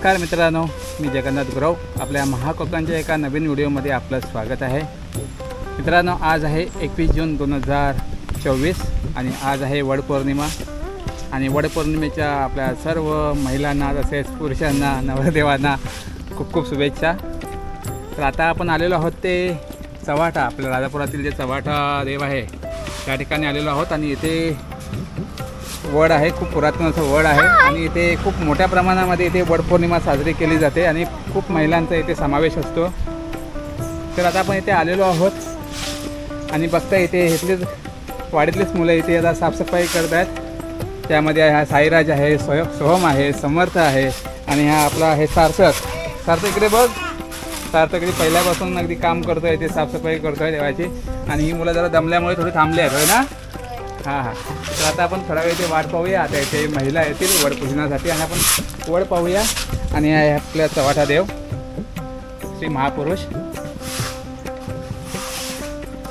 नमस्कार मित्रांनो मी जगन्नाथ गुरव. आपल्या महाकोकणच्या एका नवीन व्हिडिओमध्ये आपलं स्वागत आहे. मित्रांनो आज आहे एकवीस जून दोन हजार चोवीस आणि आज आहे वडपौर्णिमा आणि वडपौर्णिमेच्या आपल्या सर्व महिलांना तसेच पुरुषांना नवरदेवांना खूप खूप शुभेच्छा. तर आता आपण आलेलो आहोत ते चव्हाटा आपल्या राजापुरातील जे चव्हाटा देव आहे त्या ठिकाणी आलेलो आहोत. आणि इथे वड आहे खूप पुरातन असं वड आहे आणि इथे खूप मोठ्या प्रमाणामध्ये इथे वडपौर्णिमा साजरी केली जाते आणि खूप महिलांचा इथे समावेश असतो. तर आता आपण इथे आलेलो आहोत आणि बघता इथे इथलेच वाडीतलेच मुलं इथे आता साफसफाई करत आहेत त्यामध्ये हा साईराज आहे सोह सोहम आहे समर्थ आहे आणि हा आपला आहे सार्थक. सार्थक इकडे बघ. सार्थक इकडे पहिल्यापासून अगदी काम करतो आहे इथे साफसफाई करतो आहे देवाची. आणि ही मुलं जरा दमल्यामुळे थोडी थांबली आहेत होय ना? हां हां. तर आता आपण थोडा वेळ इथे वाट पाहूया. आता इथे महिला येतील वड पूजनासाठी आणि आपण वड पाहूया आणि आपल्या चवाठा देव श्री महापुरुष.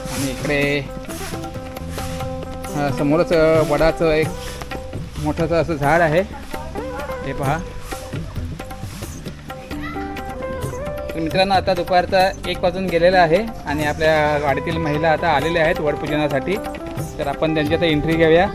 आणि इकडे समोरच वडाचं एक मोठंसं असं झाड आहे. हे पहा. मित्रांनो आता दुपारचा एक वाजून गेलेला आहे आणि आपल्या गाडीतील महिला आता आलेल्या आहेत वडपूजनासाठी तर आपण त्यांची आता एंट्री घेऊया.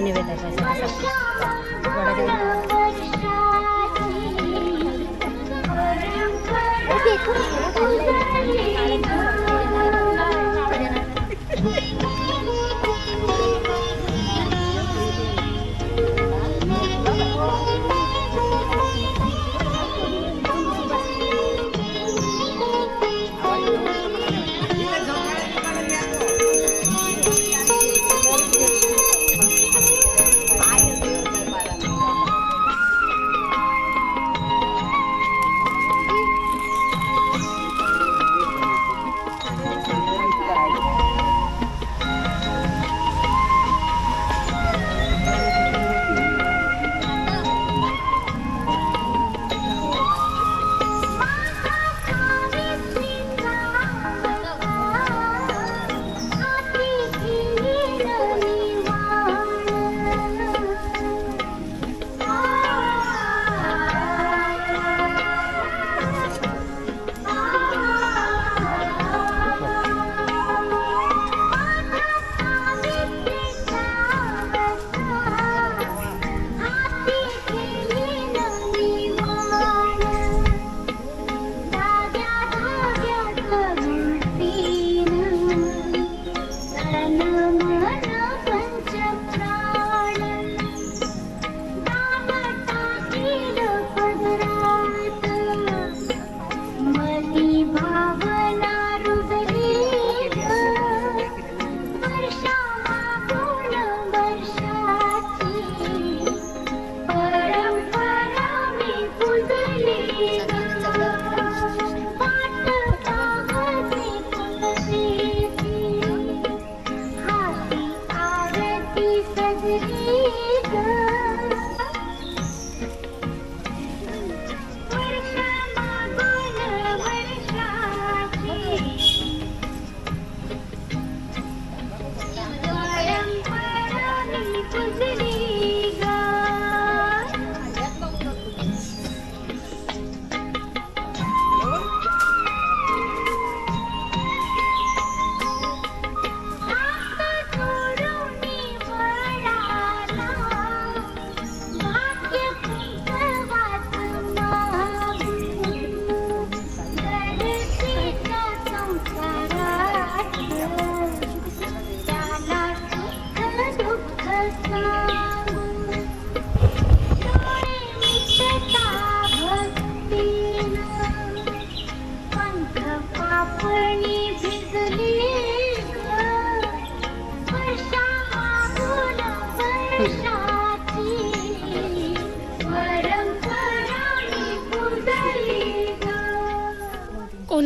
NBTRS. Bye. Thank.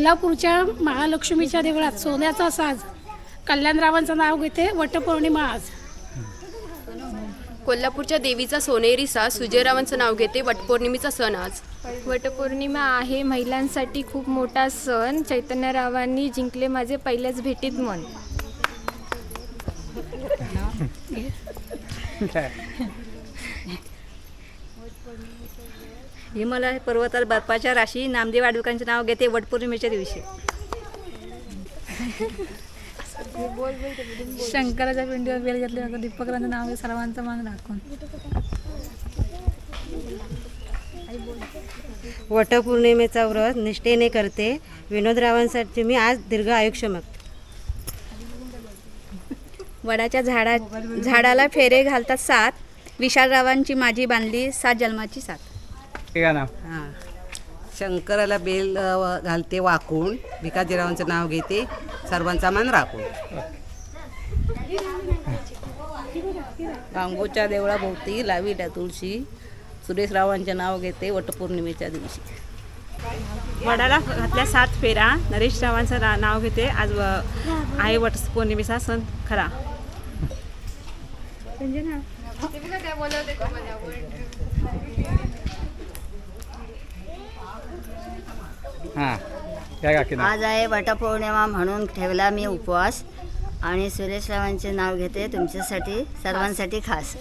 कोल्हापूरच्या महालक्ष्मीच्या देवळात सोन्याचा साज. कल्याणरावांचं नाव घेते वटपौर्णिमा आज. कोल्हापूरच्या देवीचा सोनेरी साज सुजयरावांचं नाव घेते वटपौर्णिमेचा सण आज. वटपौर्णिमा आहे महिलांसाठी खूप मोठा सण. चैतन्यरावांनी जिंकले माझे पहिल्याच भेटीत मन. हिमालय पर्वतावर बर्फाच्या राशी नामदेव आडवकांचे नाव घेते वटपौर्णिमेच्या दिवशी. शंकराच्या पिंडीवर बेल घेतले दीपकरांचं नाव आहे सर्वांचं मान राखून वटपौर्णिमेचा व्रत निष्ठेने करते. विनोदरावांसाठी मी आज दीर्घ आयुष्य मागते वडाच्या झाडा झाडाला फेरे घालतात सात. विशालरावांची माझी बांधली सात जन्माची सात. ठीक आहे ना. हां. शंकराला बेल अ, घालते वाकून. भिकाजीरावांचं नाव घेते. सर्वांचा मान राखून. बांबूच्या देवळाभोवती लावीला तुळशी. सुरेशरावांचे नाव घेते वटपौर्णिमेच्या दिवशी. वडाला घातल्या सात फेरा नरेश रावांचं ना- नाव घेते. आज व- आहे वट पौर्णिमेचा सण खरा. हां. काय काकी ना आज आहे वटपौर्णिमा म्हणून ठेवला मी उपवास. आणि सुरेशरावांचे नाव घेते तुमच्यासाठी सर्वांसाठी खास.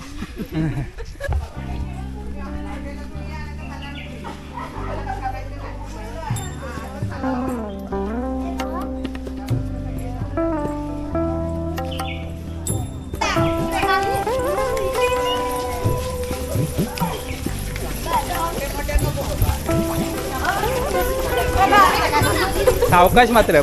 सावकाश मात्र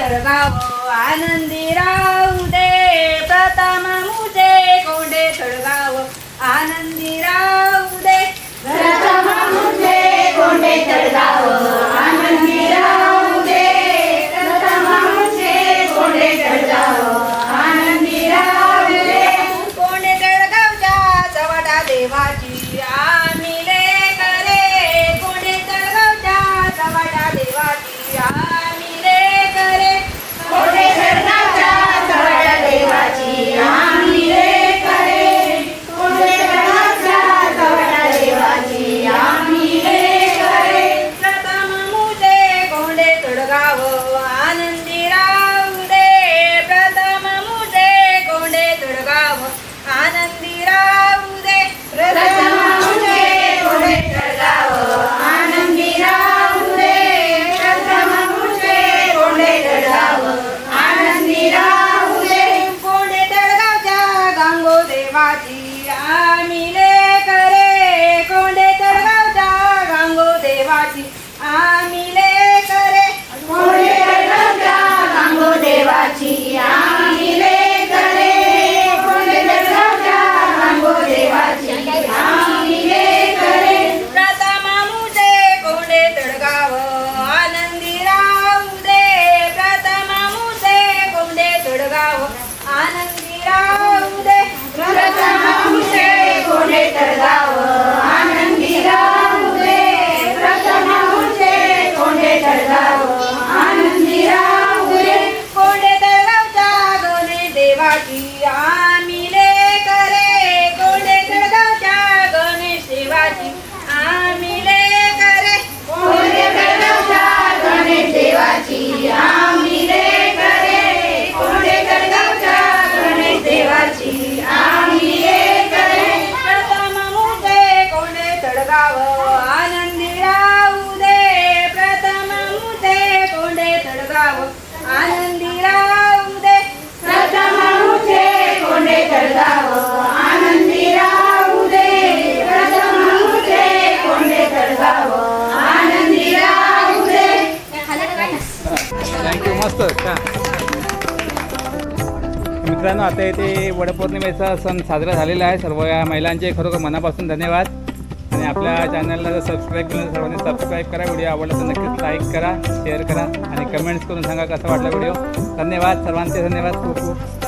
कोंडे तळगाव आनंदी राहू दे प्रथम मुझे कोंडे तळगाव आनंदी राहू दे. प्रथम मुझे कोंडे तळगाव आनंदी राहू दे. प्रथम मुझे कोंडे तळगाव आनंदी राहू दे. कोंडे तळगावच्या जवळा देवाची मित्रांनो आता इथे वडपौर्णिमेचा सण साजरा झालेला आहे. सर्व या महिलांचे खरोखर मनापासून धन्यवाद. आणि आपल्या चॅनलला जर सबस्क्राईब केलं सर्वांनी सबस्क्राईब करा. व्हिडिओ आवडला तर नक्कीच लाईक करा शेअर करा आणि कमेंट्स करून सांगा कसा वाटला व्हिडिओ धन्यवाद. सर्वांचे धन्यवाद. खूप खूप.